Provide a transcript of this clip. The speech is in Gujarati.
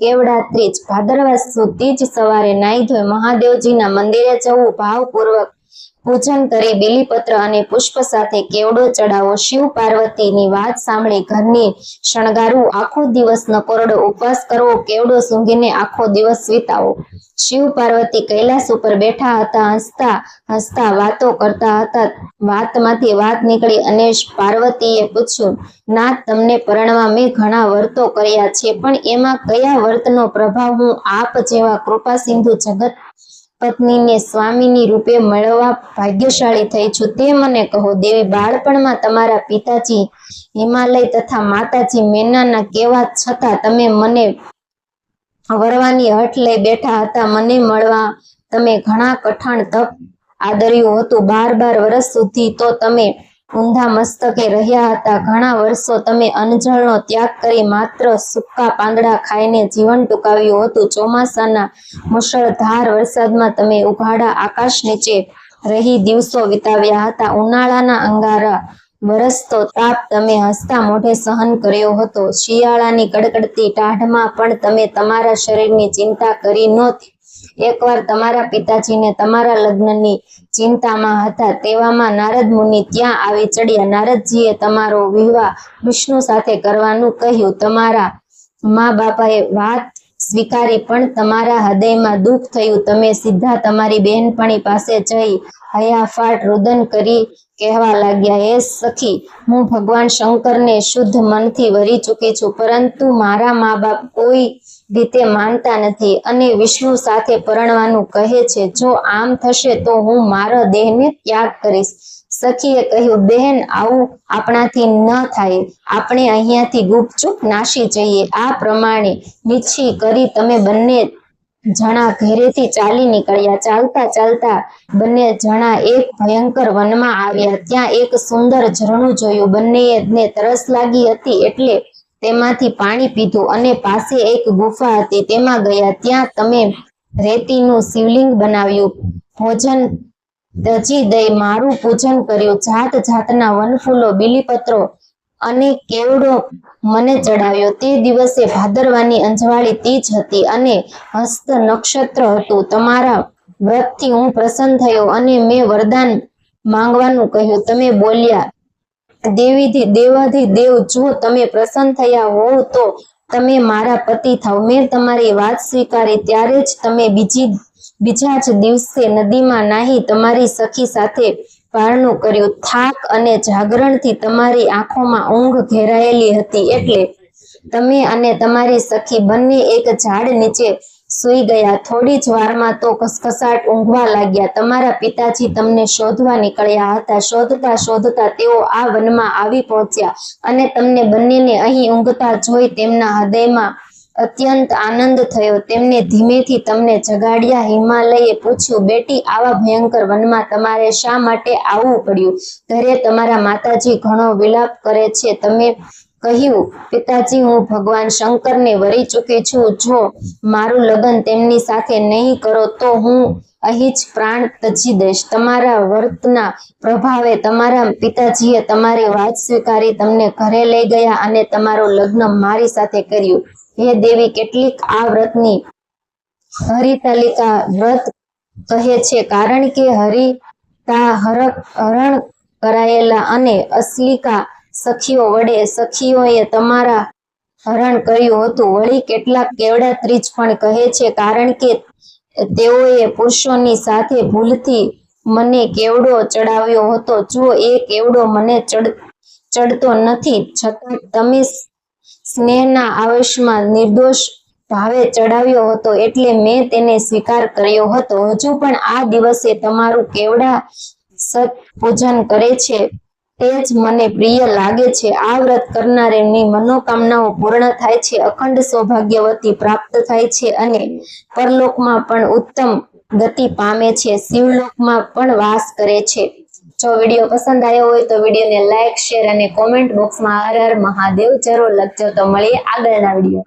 કેવડા ત્રીજ ભાદરવા સુધી જ સવારે નાઈ ધોઈ મહાદેવજીના મંદિરે જવું ભાવપૂર્વક પૂજન કરી બીલીપત્ર અને પુષ્પ સાથે કેવડો ચડાવો શિવ પાર્વતીની વાત સાંભળી ઘરની શણગારવું આખો દિવસ નકોરડો ઉપવાસ કરવો, કેવડો સૂંઘીને આખો દિવસ વિતાવો. શિવ પાર્વતી કૈલાસ ઉપર બેઠા હતા, હસતા હસતા વાતો કરતા હતા. વાતમાંથી વાત નીકળી અને પાર્વતીએ પૂછ્યું, ના, તમને પરણવા મેં ઘણા વર્તો કર્યા છે, પણ એમાં કયા વર્તનો પ્રભાવ હું આપ જેવા કૃપા સિંધુ જગત પત્નીને સ્વામીની રૂપે મળવા ભાગ્યશાળી થઈ છું. તે મને કહો, દેવી, બાળપણમાં તમારા પિતાજી હિમાલય તથા માતાજી મેનાના કેવા છતાં તમે મને વરવાની હઠ લઈ બેઠા હતા. મને મળવા તમે ઘણા કઠણ તપ આદર્યું હતું. બાર બાર વર્ષ સુધી તો તમે ઊંધા મસ્તકે રહ્યા હતા. ઘણા વર્ષો તમે અનજળનો ત્યાગ કરી માત્ર સૂકા પાંદડા ખાઈને જીવન ટૂંકાવ્યું હતું. ચોમાસાના મુશળધાર વરસાદમાં તમે ઉઘાડા આકાશ નીચે રહી દિવસો વિતાવ્યા હતા. ઉનાળાના અંગારા વરસતો તાપ તમે હસતા મોઢે સહન કર્યો હતો. શિયાળાની કડકડતી ટાઢમાં પણ તમે તમારા શરીરની ચિંતા કરી નહોતી. એકવાર તમારા પિતાજીને તમારા લગ્નની ચિંતામાં હતા તેવામાં નારદ મુનિ ત્યાં આવી ચડ્યા. નારદજીએ તમારો વિવાહ વિષ્ણુ સાથે કરવાનું કહ્યું. તમારા મા બાપાએ વાત સ્વીકારી, પણ તમારા હૃદયમાં દુઃખ થયું. તમે સીધા તમારી બહેનપણી પાસે જઈ હયાફાટ રુદન કરી કહેવા લાગ્યા. હે સખી, હું ભગવાન શંકરને શુદ્ધ મનથી વરી ચૂકી છું, પરંતુ મારા મા બાપ કોઈ રીતે માનતા નથી અને વિષ્ણુ સાથે પરણવાનું કહે છે, જો આમ થશે તો હું મારા દેહને ત્યાગ કરીશ. સખીએ કહ્યું, બહેન, આવું આપણાથી ન થાય. આપણે અહીંયાથી ગુપચુપ નાસી જઈએ. આ પ્રમાણે નિચ્છી કરી તમે બંને જણા ઘેરેથી ચાલી નીકળ્યા. ચાલતા ચાલતા બંને જણા એક ભયંકર વનમાં આવ્યા. ત્યાં એક સુંદર ઝરણું જોયું. બંનેને તરસ લાગી હતી એટલે તેમાંથી પાણી પીધું અને પાસે એક ગુફા હતી. તેમાં ગયા. ત્યાં તમે રેતીનું શિવલિંગ બનાવ્યું. ભોજન દજી દઈ મારું પૂજન કર્યું. જાત જાતના વનફૂલો, બીલીપત્રો અને કેવડો મને ચડાવ્યો. તે દિવસે ભાદરવાની અંજવાળી તીજ હતી અને હસ્ત નક્ષત્ર હતું. તમારા વ્રતથી હું પ્રસન્ન થયો અને મેં વરદાન માંગવાનું કહ્યું. તમે બોલ્યા દેવીથી, દેવાથી દેવ, જો તમે પ્રસન્ન થયા હોવ તો તમે મારા પતિ થાવ. મેં તમારી વાત સ્વીકારી ત્યારે જ તમે બીજી, બીજા જ દિવસે નદીમાં નાહી તમારી સખી સાથે પારણું કર્યું. થાક અને જાગરણથી તમારી આંખોમાં ઊંઘ ઘેરાયેલી હતી. એટલે તમે અને તમારી સખી બંને એક ઝાડ નીચે સૂઈ ગયા. થોડી જ વારમાં તો કસકસાટ ઊંઘવા લાગ્યા. તમારા પિતાજી તમને શોધવા નીકળ્યા હતા. શોધતા શોધતા તેઓ આ વનમાં આવી પહોંચ્યા અને તમને બંનેને અહીં ઊંઘતા જોઈ તેમના હૃદયમાં અત્યંત આનંદ થયો. તેમને ધીમેથી તમને જગાડ્યા. હિમાલયે પૂછ્યું, બેટી, આવા ભયંકર વનમાં તમારે શા માટે આવવું પડ્યું? ઘરે તમારા માતાજી ઘણો વિલાપ કરે છે. તમે કહ્યું, પિતાજી, હું ભગવાન શંકરને વરી ચૂકી છું. જો મારું લગ્ન તેમની સાથે નહીં કરો, તો હું અહીં જ પ્રાણ તજી દઈશ. તમારા વર્તના પ્રભાવે તમારા પિતાજીએ તમારી વાત સ્વીકારી, તમને ઘરે લઈ ગયા અને તમારું લગ્ન મારી સાથે કર્યું. હે દેવી, કેટલીક આ વ્રતની હરિતાલિકા વ્રત કહે છે, કારણ કે હરિતા હરક હરણ કરાયેલા અને અશ્લિકા સખીઓ વડે, સખીઓએ તમારા હરણ કર્યું હતું. વળી કેટલાક કેવડા ત્રીજ પણ કહે છે, કારણ કે તેઓએ પુરુષોની સાથે ભૂલથી મને કેવડો ચડાવ્યો હતો. જો એ કેવડો મને ચડ, ચડતો નથી, છતાં તમે સ્નેહના આવેશમાં નિર્દોષ ભાવે ચડાવ્યો હતો એટલે મેં તેને સ્વીકાર કર્યો હતો. હજુ પણ આ દિવસે તમારું કેવડા સત પૂજન કરે છે. તે મને પ્રિય લાગે છે. આ વ્રત કરનારની મનોકામનાઓ પૂર્ણ થાય છે, અખંડ સૌભાગ્યવતી પ્રાપ્ત થાય છે અને પરલોકમાં પણ ઉત્તમ ગતિ પામે છે, શિવલોકમાં પણ વાસ કરે છે. જો વીડિયો પસંદ આવ્યો હોય તો વિડીયોને લાઇક શેર અને કોમેન્ટ બોક્સમાં હર હર મહાદેવ જરૂર લખજો. તો મળીએ આગળના વીડિયો